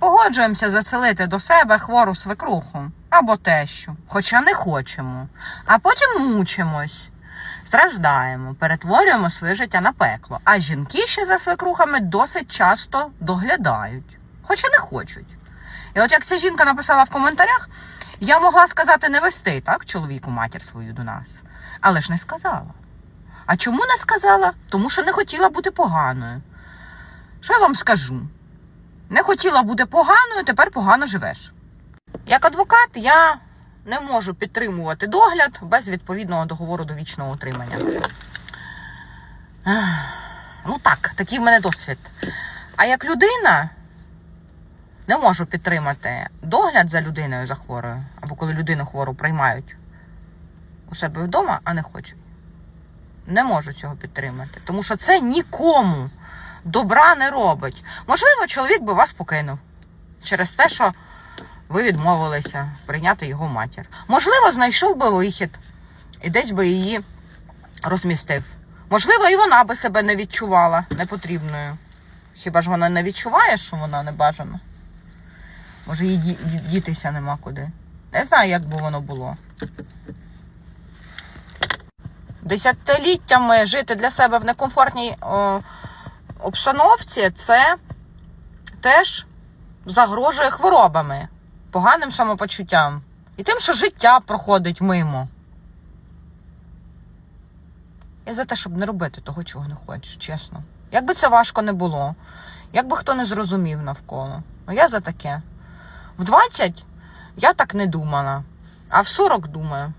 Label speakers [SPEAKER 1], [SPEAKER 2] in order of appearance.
[SPEAKER 1] Погоджуємося заселити до себе хвору свекруху або тещу, хоча не хочемо. А потім мучимось, страждаємо, перетворюємо своє життя на пекло. А жінки ще за свекрухами досить часто доглядають, хоча не хочуть. І от як ця жінка написала в коментарях, я могла сказати не вести так чоловіку матір свою до нас, але ж не сказала. А чому не сказала? Тому що не хотіла бути поганою. Що я вам скажу? Не хотіла бути поганою, тепер погано живеш. Як адвокат, я не можу підтримувати догляд без відповідного договору довічного утримання. Ну так, такий в мене досвід. А як людина не можу підтримати догляд за людиною за хворою, або коли людину хвору приймають у себе вдома, а не хочуть. Не можу цього підтримати, тому що це нікому добра не робить. Можливо, чоловік би вас покинув через те, що ви відмовилися прийняти його матір. Можливо, знайшов би вихід і десь би її розмістив. Можливо, і вона би себе не відчувала непотрібною. Хіба ж вона не відчуває, що вона не бажана? Може, їй ді- ді- дітися нема куди. Не знаю, як би воно було. Десятиліттями жити для себе в некомфортній о, обстановці це теж загрожує хворобами, поганим самопочуттям і тим, що життя проходить мимо. Я за те, щоб не робити того, чого не хочеш, чесно. Як би це важко не було, як би хто не зрозумів навколо. Ну я за таке. В 20 я так не думала, а в 40 думаю.